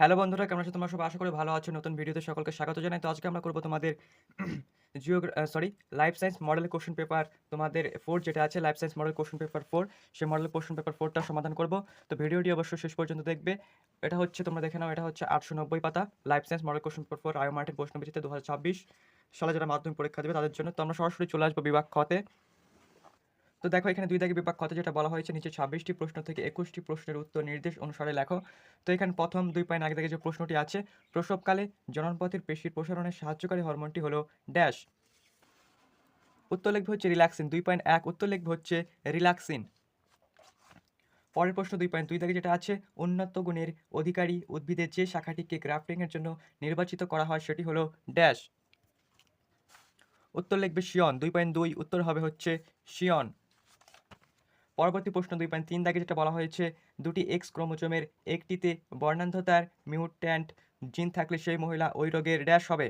Hello বন্ধুরা, কেমন আছো? তোমরা সব আশা করি ভালো আছো। নতুন ভিডিওতে সকলকে স্বাগত জানাই। তো আজকে আমরা করব তোমাদের geo sorry life science model question paper তোমাদের ফোর যেটা আছে life science model question paper four সেই মডেল কোশ্চেন পেপার ফোরটা সমাধান করব। তো ভিডিওটি অবশ্যই শেষ পর্যন্ত দেখবে। এটা হচ্ছে, তোমরা দেখে নাও, এটা হচ্ছে আটশো নব্বই পাতা life science model question paper four আয়ো মার্টিন প্রশ্নবিচিতে দু হাজার ছাব্বিশ। সালে যারা মাধ্যমিক পরীক্ষা দেবে তাদের জন্য। তো আমরা সরাসরি চলে আসব বিভাগ খতে তো দেখো এখানে দুই দাগে বিভাগ কথা যেটা বলা হয়েছে নিচে ছাব্বিশটি প্রশ্ন থেকে একুশটি প্রশ্নের উত্তর নির্দেশ অনুসারে লেখো। তো এখানে প্রথম দুই পয়েন্ট আগে থেকে যে প্রশ্নটি আছে, প্রসবকালে জননপথের পেশির প্রসারণে সাহায্যকারী হরমোনটি হলো ড্যাশ। উত্তর লিখবে হচ্ছে রিল্যাক্সিন, দুই পয়েন্ট এক, উত্তর লিখবে হচ্ছে রিল্যাক্সিন। পরের প্রশ্ন দুই পয়েন্ট দুই দাগে যেটা আছে, উন্নত গুণের অধিকারী উদ্ভিদের যে শাখাটিকে গ্রাফটিংয়ের জন্য নির্বাচিত করা হয় সেটি হলো ড্যাশ। উত্তর লিখবে শিয়ন, দুই পয়েন্ট দুই, উত্তর হবে হচ্ছে শিয়ন। পরবর্তী প্রশ্ন দুই পয়েন্ট তিন দাগে যেটা বলা হয়েছে, দুটি এক্স ক্রোমোজোমের একটিতে বর্ণান্ধতার মিউট্যান্ট জিন থাকলে সেই মহিলা ওই রোগের ড্যাশ হবে।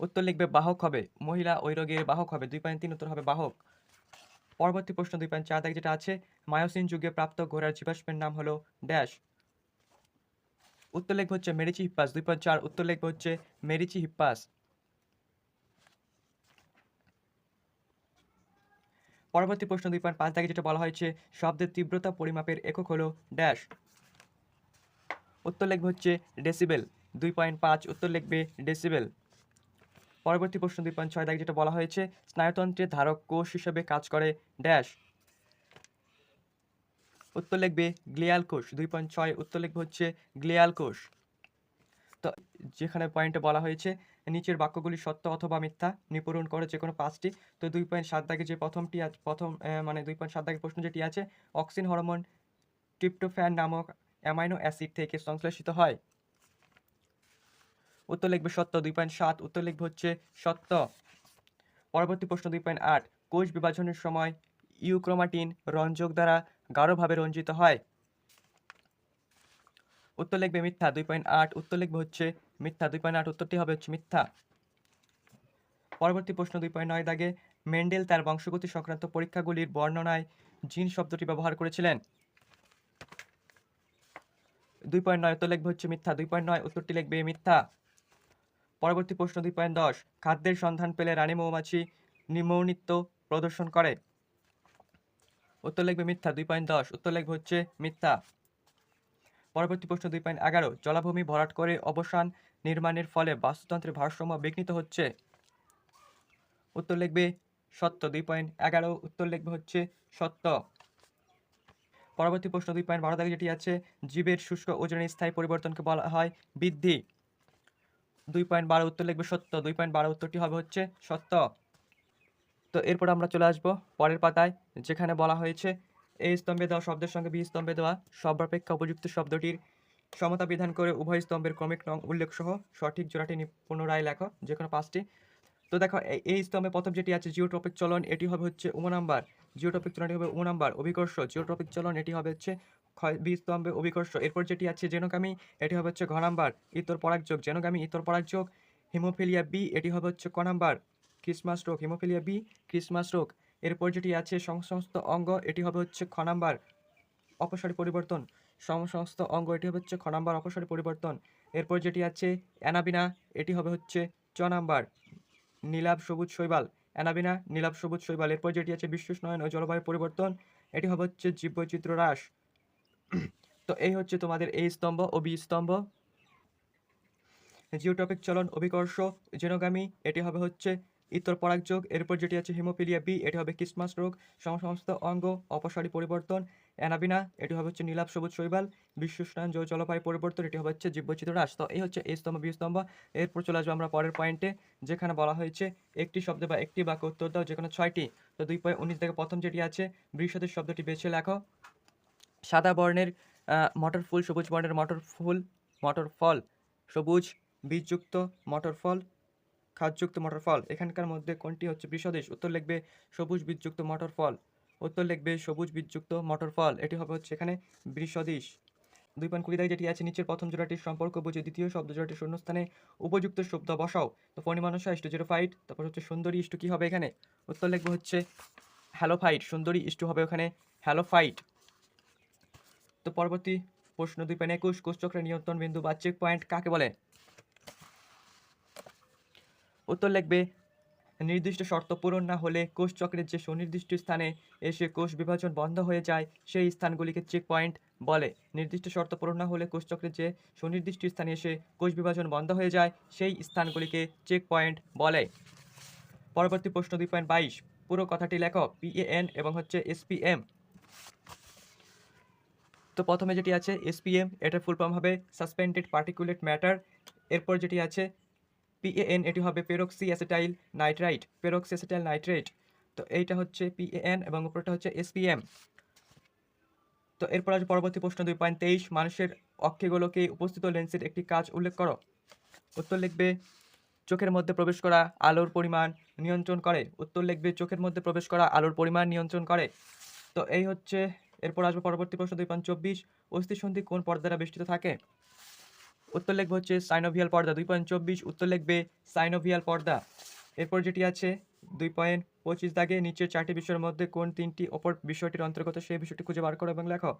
উত্তর লিখবে বাহক হবে, মহিলা ওই রোগের বাহক হবে, দুই পয়েন্ট তিন উত্তর হবে বাহক। পরবর্তী প্রশ্ন দুই পয়েন্ট চার দাগে যেটা আছে, মায়োসিন যুগে প্রাপ্ত ঘোড়ার জীবাশ্মের নাম হলো ড্যাশ উত্তর লিখবে হচ্ছে মেরিচি হিপ্পাস, দুই পয়েন্ট চার উত্তর লিখবে হচ্ছে মেরিচি হিপ্পাস। পরবর্তী প্রশ্ন দুই পয়েন্ট পাঁচ দাগে যেটা বলা হয়েছে, শব্দের তীব্রতা পরিমাপের একক হলো ড্যাশ উত্তর লিখবে হচ্ছে ডেসিবেল দুই পয়েন্ট পাঁচ, উত্তর লিখবে ডেসিবেল পরবর্তী প্রশ্ন দুই পয়েন্ট ছয় দাগে যেটা বলা হয়েছে, স্নায়ুতন্ত্রের ধারক কোষ হিসেবে কাজ করে ড্যাশ উত্তর লিখবে গ্লিয়াল কোষ। দুই পয়েন্ট ছয়, উত্তর লিখবে হচ্ছে গ্লিয়াল কোষ। তো যেখানে পয়েন্টে বলা হয়েছে নিচের বাক্যগুলি সত্য অথবা মিথ্যা নিপূরণ করে যে কোনো পাঁচটি। তো দুই পয়েন্ট সাত দাগে যে প্রথমটি প্রথম মানে দুই পয়েন্ট সাত দাগের প্রশ্ন যেটি আছে, অক্সিন হরমোন ট্রিপ্টোফ্যান নামক অ্যামাইনো অ্যাসিড থেকে সংশ্লেষিত হয়। উত্তর লিখবে সত্য, দুই পয়েন্ট সাত, উত্তর লিখবে হচ্ছে সত্য। পরবর্তী প্রশ্ন দুই পয়েন্ট আট, কোষ বিভাজনের সময় ইউক্রোমাটিন রঞ্জক দ্বারা গাঢ়ভাবে রঞ্জিত হয়। উত্তর লিখবে মিথ্যা, দুই পয়েন্ট আট, উত্তর লিখবে হচ্ছে মিথ্যা, দুই পয়েন্ট আট, উত্তরটি হবে হচ্ছে মিথ্যা। পরবর্তী প্রশ্ন দুই পয়েন্ট নয় দাগে মেন্ডেল তার বংশগতি সংক্রান্ত পরীক্ষাগুলির বর্ণনায় জিন শব্দটি ব্যবহার করেছিলেন। দুই পয়েন্ট নয়, উত্তর লিখবে হচ্ছে মিথ্যা, দুই পয়েন্ট নয়, উত্তরটি লিখবে মিথ্যা। পরবর্তী প্রশ্ন দুই পয়েন্ট দশ, খাদ্যের সন্ধান পেলে রানী মৌমাছি নিমৌনিত্য প্রদর্শন করে। উত্তর লিখবে মিথ্যা, দুই পয়েন্ট দশ, উত্তর লিখবে হচ্ছে মিথ্যা। পরবর্তী প্রশ্ন দুই পয়েন্ট এগারো, জলাভূমি ভরাট করে অবসান নির্মাণের ফলে বাস্তুতন্ত্রের ভারসাম্য বিঘ্নিত হচ্ছে। উত্তর লিখবে সত্য, দুই পয়েন্ট এগারো, উত্তর লিখবে হচ্ছে সত্য। পরবর্তী প্রশ্ন দুই পয়েন্ট বারো যেটি আছে, জীবের শুষ্ক ওজনের স্থায়ী পরিবর্তনকে বলা হয় বৃদ্ধি। দুই পয়েন্ট বারো, উত্তর লিখবে সত্য, দুই পয়েন্ট বারো উত্তরটি হবে হচ্ছে সত্য। তো এরপর আমরা চলে আসব পরের পাতায়, যেখানে বলা হয়েছে এই স্তম্ভে দেওয়া শব্দের সঙ্গে বি স্তম্ভে দেওয়া সর্বাপেক্ষা উপযুক্ত শব্দটির সমতা বিধান করে উভয় স্তম্ভের ক্রমিক নং উল্লেখ সহ সঠিক জোড়াটি পুনরায় লেখো যে কোনো পাঁচটি। তো দেখো এই- স্তম্ভে প্রথম যেটি আছে, জিওট্রপিক চলন, এটি হবে হচ্ছে উম নাম্বার। জিওট্রপিক চলন, এটি হবে উম নাম্বার, অভিকর্ষ। জিওট্রপিক চলন, এটি হবে হচ্ছে বি স্তম্ভে অভিকর্ষ। এরপর যেটি আছে জেনোকামি এটি হবে হচ্ছে ঘ নাম্বার, ইতর পরাগযোগ জেনোগামী, ইতর পরাগযোগ হিমোফিলিয়া বি, এটি হবে হচ্ছে ক নাম্বার ক্রিসমাস রোগ। হিমোফিলিয়া বি ক্রিসমাস রোগ। এরপর যেটি আছে সংসমস্ত অঙ্গ, এটি হবে হচ্ছে খ নাম্বার অপসারী পরিবর্তন। সমস্ত অঙ্গ, এটি হবে হচ্ছে খ নাম্বার অপসারী পরিবর্তন। এরপর যেটি আছে অ্যানাবিনা, এটি হবে হচ্ছে চ নাম্বার নীলাভ সবুজ শৈবাল। অ্যানাবিনা, নীলাভ সবুজ শৈবাল। এরপর যেটি আছে বিশ্বস্নয়ন ও জলবায়ু পরিবর্তন। এটি হবে হচ্ছে জীববৈচিত্র্য হ্রাস। তো এই হচ্ছে তোমাদের এই স্তম্ভ ও বি স্তম্ভ। জিওটপিক চলন অভিকর্ষ, জেনোগামী, এটি হবে হচ্ছে ইতর পরাগযোগ, এরপর যেটি আছে হিমোফিলিয়া বি এটি হবে ক্রিসমাস রোগ সমস্ত অঙ্গ, অপসারী পরিবর্তন, অ্যানাবিনা, এটি হবে হচ্ছে নীলাভ সবুজ শৈবাল বিশ্বস্নায়ন জল জলবায়ু পরিবর্তন, এটি হবে হচ্ছে জীববৈচিত্র্য হ্রাস। তো এই হচ্ছে এই স্তম্ভ বিস্তম্ভ এরপর চলে আসব আমরা পরের পয়েন্টে যেখানে বলা হয়েছে একটি শব্দ বা একটি বাক্য উত্তর দাও, যেখানে ছয়টি। তো দুই পয়েন্ট উনিশ থেকে প্রথম যেটি আছে বৃষদের শব্দটি বেছে লেখো। সাদা বর্ণের মটর ফুল, সবুজ বর্ণের মটর ফুল, মটর ফল, সবুজ, বীজযুক্ত মটর ফল খাদযুক্ত মটর ফল এখানকার মধ্যে কোনটি হচ্ছে বৃষদেশ উত্তর লিখবে সবুজ বীজযুক্ত মটর ফল উত্তর লিখবে সবুজ বীজযুক্ত মটর ফল এটি হবে হচ্ছে এখানে বৃষদেশ দুই পয়েন্ট কুড়ি যেটি আছে, নিচের প্রথম জোড়াটির সম্পর্ক বুঝে দ্বিতীয় শব্দ জোড়াটির শূন্যস্থানে উপযুক্ত শব্দ বসাও। তো ফণিমানসা ইস্টু জিরো ফাইট, তারপর হচ্ছে সুন্দরী ইস্টু কী হবে এখানে? উত্তর লিখবে হচ্ছে হ্যালো ফাইট, সুন্দরী ইস্টু হবে ওখানে হ্যালো ফাইট। তো পরবর্তী প্রশ্ন, দুই পয়েন্ট একুশ কোষচক্রের নিয়ন্ত্রণ বিন্দু বা চেক পয়েন্ট কাকে বলে? উত্তর লিখবে, নির্দিষ্ট শর্ত পূরণ না হলে কোষ চক্রের যে সুনির্দিষ্ট স্থানে এসে কোষ বিভাজন বন্ধ হয়ে যায়, সেই স্থানগুলিকে চেক পয়েন্ট বলে। নির্দিষ্ট শর্ত পূরণ না হলে কোষ চক্রের যে সুনির্দিষ্ট স্থানে এসে কোষ বিভাজন বন্ধ হয়ে যায়, সেই স্থানগুলিকে চেক পয়েন্ট বলে। পরবর্তী প্রশ্ন দুই পয়েন্ট বাইশ। পুরো কথাটি লেখ পিএএন এবং হচ্ছে এসপিএম তো প্রথমে যেটি আছে এসপিএম এটার ফুল ফর্ম হবে সাসপেন্ডেড পার্টিকুলেট ম্যাটার এরপর যেটি আছে পিএএন এটি হবে পেরক্সি অ্যাসেটাইল নাইট্রাইট পেরক্সি অ্যাসেটাইল নাইট্রেট তো এইটা হচ্ছে পিএএন এবং উপরটা হচ্ছে এসপিএম তো এরপর আছে পরবর্তী প্রশ্ন দুই পয়েন্ট তেইশ। মানুষের অক্ষিগোলকে উপস্থিত লেন্সের একটি কাজ উল্লেখ করো। উত্তর লিখবে, চোখের মধ্যে প্রবেশ করা আলোর পরিমাণ নিয়ন্ত্রণ করে। উত্তর লিখবে, চোখের মধ্যে প্রবেশ করা আলোর পরিমাণ নিয়ন্ত্রণ করে। তো এই হচ্ছে, এরপর আসবে পরবর্তী প্রশ্ন দুই পয়েন্ট চব্বিশ। অস্থিসন্ধি কোন পর্দা দ্বারা বেষ্টিত থাকে? উত্তর লিখবে হচ্ছে সাইনোভিয়াল পর্দা, দুই পয়েন্ট চব্বিশ, উত্তর লিখবে সাইনোভিয়াল পর্দা। এরপর যেটি আছে, দুই পয়েন্ট পঁচিশ দাগে নিচের চারটি বিষয়ের মধ্যে কোন তিনটি অপর বিষয়টির অন্তর্গত সেই বিষয়টি খুঁজে বার করো এবং লেখো।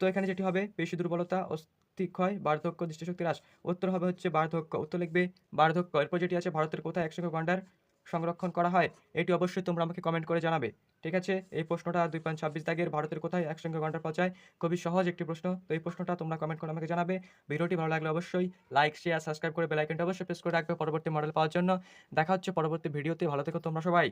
তো এখানে যেটি হবে, পেশি দুর্বলতা অস্থিক্ষয় বার্ধক্য, দৃষ্টিশক্তি হ্রাস। উত্তর হবে হচ্ছে বার্ধক্য, উত্তর লিখবে বার্ধক্য। এরপর যেটি আছে, ভারতের কোথায় একশো গন্ডার সংরক্ষণ করা হয়। এটি অবশ্যই তোমরা আমাকে কমেন্ট করে জানাবে। ঠিক আছে? এই প্রশ্নটা দুই পয়েন্ট ছাব্বিশ দাগের ভারতের কোথায় একসঙ্গে ঘণ্টা পৌঁছায় খুবই সহজ একটি প্রশ্ন। তো এই প্রশ্নটা তোমরা কমেন্ট করে আমাকে জানাবে। ভিডিওটি ভালো লাগলে অবশ্যই লাইক শেয়ার সাবস্ক্রাইব করে বেলাইকনটা অবশ্যই প্রেস করে রাখবে পরবর্তী মডেল পাওয়ার জন্য। দেখা হচ্ছে পরবর্তী ভিডিওতে। ভালো থেকো তোমরা সবাই।